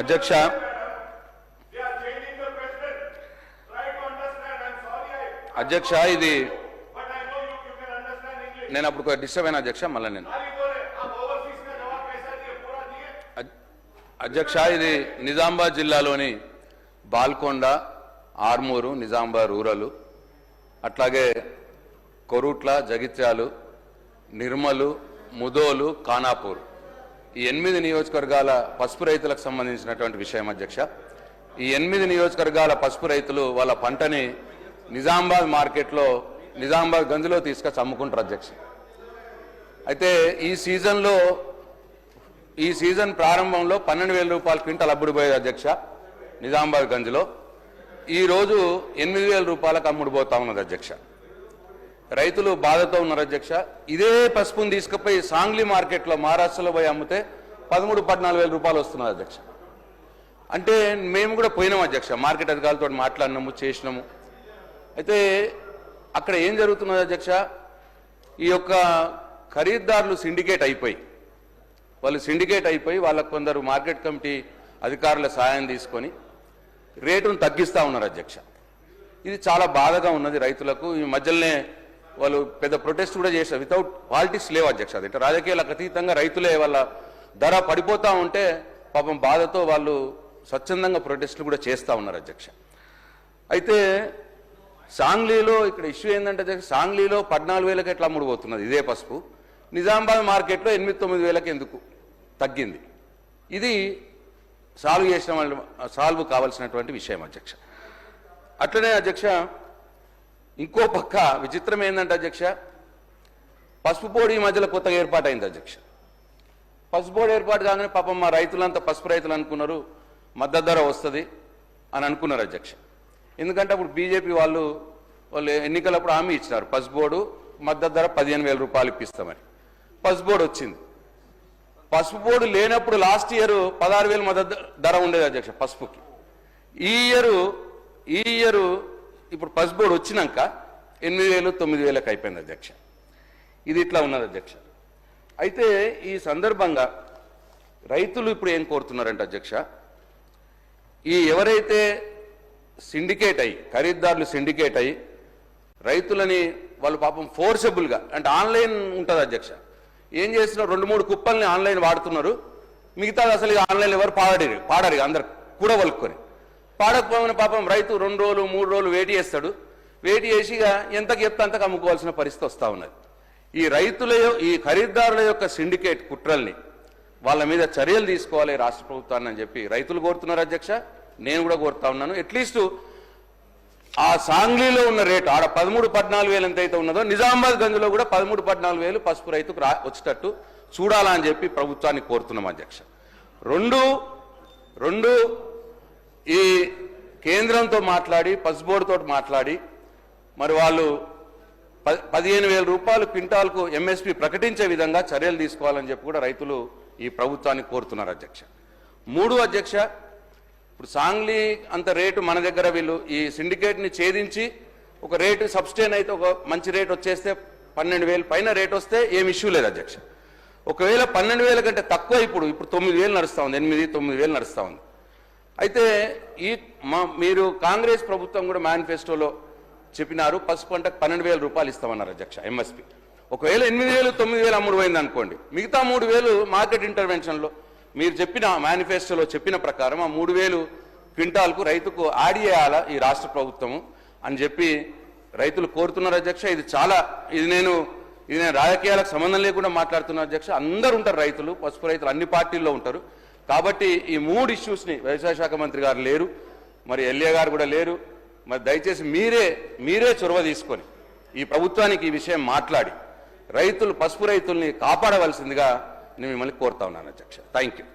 అధ్యక్ష. అధ్యక్ష ఇది నేను అప్పుడు డిస్టర్బ్ అయినా అధ్యక్ష మళ్ళీ నేను. అధ్యక్ష ఇది నిజామాబాద్ జిల్లాలోని బాల్కొండ ఆర్మూరు నిజామాబాద్ రూరలు అట్లాగే కొరుట్ల జగిత్యాలు నిర్మలు ముదోలు కానాపూర్ ఈ ఎనిమిది నియోజకవర్గాల పసుపు రైతులకు సంబంధించినటువంటి విషయం అధ్యక్ష. ఈ ఎనిమిది నియోజకవర్గాల పసుపు రైతులు వాళ్ళ పంటని నిజామాబాద్ మార్కెట్లో నిజామాబాద్ గంజిలో తీసుకొచ్చి అమ్ముకుంటారు అధ్యక్ష. అయితే ఈ సీజన్లో ఈ సీజన్ ప్రారంభంలో పన్నెండు వేల రూపాయల క్వింటల్ అమ్ముడుపోయేది అధ్యక్ష నిజామాబాద్ గంజ్లో. ఈ రోజు ఎనిమిది వేల రూపాయలకు అమ్ముడుపోతా ఉన్నది అధ్యక్ష. రైతులు బాధతో ఉన్నారు అధ్యక్ష. ఇదే పసుపుని తీసుకుపోయి సాంగ్లీ మార్కెట్లో మహారాష్ట్రలో పోయి అమ్మితే పదమూడు పద్నాలుగు వేల రూపాయలు వస్తున్నారు అధ్యక్ష. అంటే మేము కూడా పోయినాం అధ్యక్ష మార్కెట్ అధికారులతో మాట్లాడినాము చేసినాము. అయితే అక్కడ ఏం జరుగుతున్నది అధ్యక్ష? ఈ యొక్క ఖరీదారులు సిండికేట్ అయిపోయి వాళ్ళు సిండికేట్ అయిపోయి వాళ్ళకు కొందరు మార్కెట్ కమిటీ అధికారుల సాయం తీసుకొని రేటును తగ్గిస్తూ ఉన్నారు అధ్యక్ష. ఇది చాలా బాధగా ఉన్నది రైతులకు. ఈ మధ్యలోనే వాళ్ళు పెద్ద ప్రొటెస్ట్ కూడా చేశారు. వితౌట్ పాలిటిక్స్ లేవు అధ్యక్ష అది. రాజకీయాలకు అతీతంగా రైతులే వాళ్ళ ధర పడిపోతా ఉంటే పాపం బాధతో వాళ్ళు స్వచ్ఛందంగా ప్రొటెస్టులు కూడా చేస్తూ ఉన్నారు అధ్యక్ష. అయితే సాంగ్లీలో ఇక్కడ ఇష్యూ ఏంటంటే సాంగ్లీలో పద్నాలుగు వేలకి ఎట్లా అమ్ముడుపోతున్నది ఇదే పసుపు. నిజామాబాద్ మార్కెట్లో ఎనిమిది తొమ్మిది వేలకి ఎందుకు? తగ్గింది. ఇది సాల్వ్ చేసిన సాల్వ్ కావాల్సినటువంటి విషయం అధ్యక్ష. అట్లనే అధ్యక్ష ఇంకో పక్క విచిత్రం ఏంటంటే అధ్యక్ష పసుపు బోర్డు ఈ మధ్యలో కొత్తగా ఏర్పాటైంది అధ్యక్ష. పసుపు బోర్డు ఏర్పాటు కాగానే పాపం మా రైతులంతా పసుపు రైతులు అనుకున్నారు మద్దతు ధర వస్తుంది అని అనుకున్నారు అధ్యక్ష. ఎందుకంటే అప్పుడు బీజేపీ వాళ్ళు వాళ్ళు ఎన్నికలప్పుడు హామీ ఇచ్చినారు పసుపు బోర్డు మద్దతు ధర పదిహేను వేల రూపాయలు ఇప్పిస్తామని. పసుపు బోర్డు వచ్చింది. పసుపు బోర్డు లేనప్పుడు లాస్ట్ ఇయర్ పదహారు వేలు మద్దతు ధర ఉండేది అధ్యక్ష పసుపుకి. ఈ ఇయరు ఈ ఇయరు ఇప్పుడు పస్ బోర్డు వచ్చినాక ఎనిమిది వేలు తొమ్మిది వేలకు అయిపోయింది అధ్యక్ష. ఇది ఇట్లా ఉన్నది అధ్యక్ష. అయితే ఈ సందర్భంగా రైతులు ఇప్పుడు ఏం కోరుతున్నారంటే అధ్యక్ష? ఈ ఎవరైతే సిండికేట్ అయ్యి ఖరీదారులు సిండికేట్ అయ్యి రైతులని వాళ్ళు పాపం ఫోర్సబుల్గా అంటే ఆన్లైన్ ఉంటుంది అధ్యక్ష. ఏం చేస్తున్నారు రెండు మూడు కుప్పల్ని ఆన్లైన్ వాడుతున్నారు. మిగతాది అసలు ఆన్లైన్ ఎవరు పాడరు పాడరు అందరు కూడా వలుక్కొని పాడకపోయిన పాపం రైతు రెండు రోజులు మూడు రోజులు వేటి చేస్తాడు. వేటి చేసి ఇక ఎంతకు చెప్తే అంతకు అమ్ముకోవాల్సిన పరిస్థితి వస్తూ ఉన్నది. ఈ రైతుల ఈ ఖరీదారుల యొక్క సిండికేట్ కుట్రల్ని వాళ్ళ మీద చర్యలు తీసుకోవాలి రాష్ట్ర ప్రభుత్వాన్ని అని చెప్పి రైతులు కోరుతున్నారు అధ్యక్ష. నేను కూడా కోరుతా ఉన్నాను. అట్లీస్ట్ ఆ సాంగ్లీలో ఉన్న రేటు ఆడ పదమూడు పద్నాలుగు వేలు ఎంతైతే ఉన్నదో నిజామాబాద్ గంజ్లో కూడా పదమూడు పద్నాలుగు వేలు పసుపు రైతుకు రా వచ్చేటట్టు చూడాలని చెప్పి ప్రభుత్వాన్ని కోరుతున్నాం అధ్యక్ష. రెండు రెండు ఈ కేంద్రంతో మాట్లాడి పసుబోర్డుతో మాట్లాడి మరి వాళ్ళు ప- పదిహేను వేల రూపాయలు క్వింటాల్కు ఎంఎస్పి ప్రకటించే విధంగా చర్యలు తీసుకోవాలని చెప్పి కూడా రైతులు ఈ ప్రభుత్వాన్ని కోరుతున్నారు అధ్యక్ష. మూడు అధ్యక్ష ఇప్పుడు సాంగ్లీ అంత రేటు మన దగ్గర వీళ్ళు ఈ సిండికేట్ని ఛేదించి ఒక రేటు సబ్స్టైన్ అయితే ఒక మంచి రేట్ వచ్చేస్తే పన్నెండు వేలు పైన రేట్ వస్తే ఏం ఇష్యూ లేదు అధ్యక్ష. ఒకవేళ పన్నెండు వేల కంటే తక్కువ ఇప్పుడు ఇప్పుడు తొమ్మిది వేలు నడుస్తూ ఉంది ఎనిమిది తొమ్మిది వేలు నడుస్తూ ఉంది. అయితే ఈ మా మీరు కాంగ్రెస్ ప్రభుత్వం కూడా మేనిఫెస్టోలో చెప్పినారు పసుపు పంటకు పన్నెండు వేల రూపాయలు ఇస్తామన్నారు అధ్యక్ష ఎంఎస్పి ఒకవేళ ఎనిమిది వేలు తొమ్మిది వేలు అమ్ముడు పోయింది అనుకోండి మిగతా మూడు వేలు మార్కెట్ ఇంటర్వెన్షన్లో మీరు చెప్పిన మేనిఫెస్టోలో చెప్పిన ప్రకారం ఆ మూడు వేలు క్వింటాల్కు రైతుకు యాడ్ చేయాలా ఈ రాష్ట్ర ప్రభుత్వము అని చెప్పి రైతులు కోరుతున్నారు అధ్యక్ష. ఇది చాలా ఇది నేను ఇది నేను రాజకీయాలకు సంబంధం లేకుండా మాట్లాడుతున్న అధ్యక్ష. అందరు ఉంటారు రైతులు పసుపు రైతులు అన్ని పార్టీల్లో ఉంటారు. కాబట్టి ఈ మూడు ఇష్యూస్ని వ్యవసాయ శాఖ మంత్రి గారు లేరు మరి ఎల్ఏ గారు కూడా లేరు. మరి దయచేసి మీరే మీరే చొరవ తీసుకొని ఈ ప్రభుత్వానికి ఈ విషయం మాట్లాడి రైతులు పసుపు రైతుల్ని కాపాడవలసిందిగా నేను మిమ్మల్ని కోరుతా ఉన్నాను అధ్యక్ష. Thank you